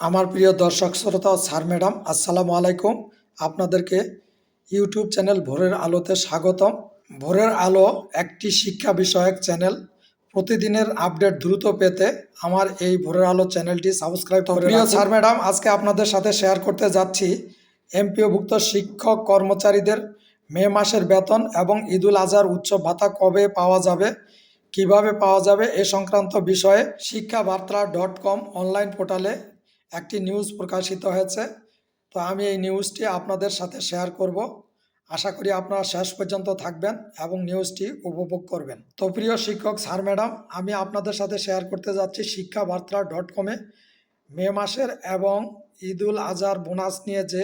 আমার প্রিয় দর্শক শ্রোতা স্যার ম্যাডাম আসসালামু আলাইকুম। আপনাদেরকে ইউটিউব চ্যানেল ভোরের আলোতে স্বাগতম। ভোরের আলো একটি শিক্ষা বিষয়ক চ্যানেল। প্রতিদিনের আপডেট দ্রুত পেতে আমার এই ভোরের আলো চ্যানেলটি সাবস্ক্রাইব করে প্রিয় স্যার ম্যাডাম আজকে আপনাদের সাথে শেয়ার করতে যাচ্ছি এমপিওভুক্ত শিক্ষক কর্মচারীদের মে মাসের বেতন এবং ঈদুল আজহার উচ্চ ভাতা কবে পাওয়া যাবে কীভাবে পাওয়া যাবে এ সংক্রান্ত বিষয়ে শিক্ষাবার্তা ডট কম অনলাইন পোর্টালে একটি নিউজ প্রকাশিত হয়েছে। তো আমি এই নিউজটি আপনাদের সাথে শেয়ার করব। আশা করি আপনারা শেষ পর্যন্ত থাকবেন এবং নিউজটি উপভোগ করবেন। তো প্রিয় শিক্ষক স্যার ম্যাডাম আমি আপনাদের সাথে শেয়ার করতে যাচ্ছি শিক্ষাবার্তা ডট কমে মে মাসের এবং ঈদুল আজহার বোনাস নিয়ে যে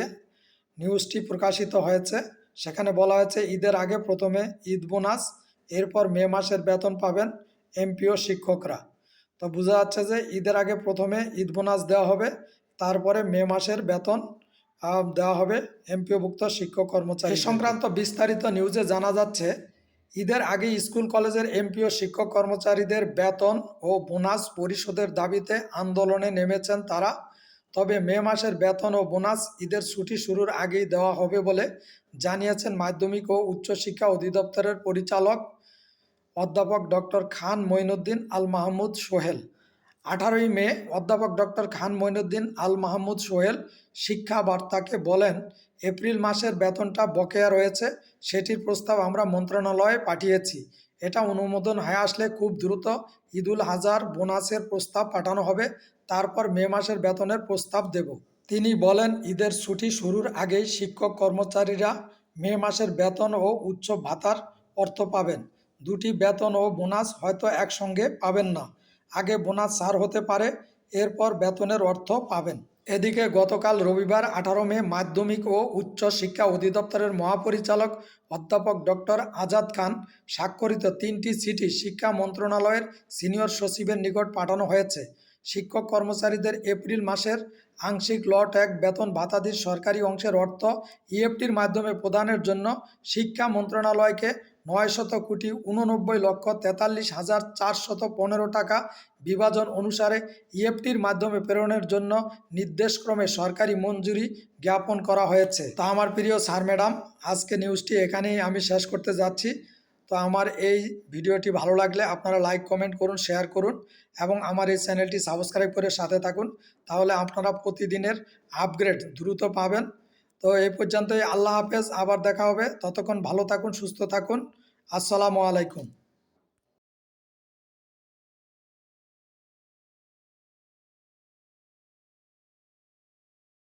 নিউজটি প্রকাশিত হয়েছে, সেখানে বলা হয়েছে, ঈদের আগে প্রথমে ঈদ বোনাস এরপর মে মাসের বেতন পাবেন এমপিও শিক্ষকরা। তো বোঝা যাচ্ছে যে ঈদের আগে প্রথমে ঈদ বোনাস দেওয়া হবে, তারপরে মে মাসের বেতন দেওয়া হবে এমপিওভুক্ত শিক্ষক কর্মচারী। সংক্রান্ত বিস্তারিত নিউজে জানা যাচ্ছে, ঈদের আগে স্কুল, কলেজের এমপিও শিক্ষক কর্মচারীদের বেতন ও বোনাস পরিশোধের দাবিতে আন্দোলনে নেমেছেন তারা। তবে মে মাসের বেতন ও বোনাস ঈদের ছুটি শুরুর আগেই দেওয়া হবে বলে জানিয়েছেন মাধ্যমিক ও উচ্চশিক্ষা অধিদপ্তরের পরিচালক অধ্যাপক ডক্টর খান মঈনুদ্দিন আল মাহমুদ সোহেল। আঠারোই মে অধ্যাপক ডক্টর খান মঈনুদ্দিন আল মাহমুদ সোহেল শিক্ষা বার্তাকে বলেন, এপ্রিল মাসের বেতনটা বকেয়া রয়েছে, সেটির প্রস্তাব আমরা মন্ত্রণালয়ে পাঠিয়েছি। এটা অনুমোদন হয়ে আসলে খুব দ্রুত ঈদুল হাজার বোনাসের প্রস্তাব পাঠানো হবে, তারপর মে মাসের বেতনের প্রস্তাব দেব। তিনি বলেন, ঈদের ছুটি শুরুর আগেই শিক্ষক কর্মচারীরা মে মাসের বেতন ও উচ্চ ভাতার অর্থ পাবেন। দুটি বেতন ও বোনাস হয়তো একসঙ্গে পাবেন না। আগে বোনাস ছাড় হতে পারে, এরপর বেতনের অর্থ পাবেন। এদিকে গতকাল রবিবার আঠারো মে মাধ্যমিক ও উচ্চ শিক্ষা অধিদপ্তরের মহাপরিচালক অধ্যাপক ডক্টর আজাদ খান স্বাক্ষরিত তিনটি চিঠি শিক্ষা মন্ত্রণালয়ের সিনিয়র সচিবের নিকট পাঠানো হয়েছে। শিক্ষক কর্মচারীদের এপ্রিল মাসের আংশিক ল ট্যাগ বেতন ভাতাদির সরকারি অংশের অর্থ ইএফটির মাধ্যমে প্রদানের জন্য শিক্ষা মন্ত্রণালয়কে নয়শত কোটি উননব্বই লক্ষ তেতাল্লিশ হাজার চারশত পনেরো টাকা বিভাজন অনুসারে ইএফটির মাধ্যমে প্রেরণের জন্য নির্দেশক্রমে সরকারি মঞ্জুরি জ্ঞাপন করা হয়েছে। তা আমার প্রিয় স্যার, ম্যাডাম আজকে নিউজটি এখানেই আমি শেষ করতে যাচ্ছি। তো আমার এই ভিডিওটি ভালো লাগলে আপনারা লাইক, কমেন্ট করুন, শেয়ার করুন এবং আমার এই চ্যানেলটি সাবস্ক্রাইব করে সাথে থাকুন। তাহলে আপনারা প্রতিদিনের আপগ্রেড দ্রুত পাবেন। তো এই পর্যন্তই। আল্লাহ হাফেজ, আবার দেখা হবে। ততক্ষণ ভালো থাকুন, সুস্থ থাকুন। আসসালামু আলাইকুম।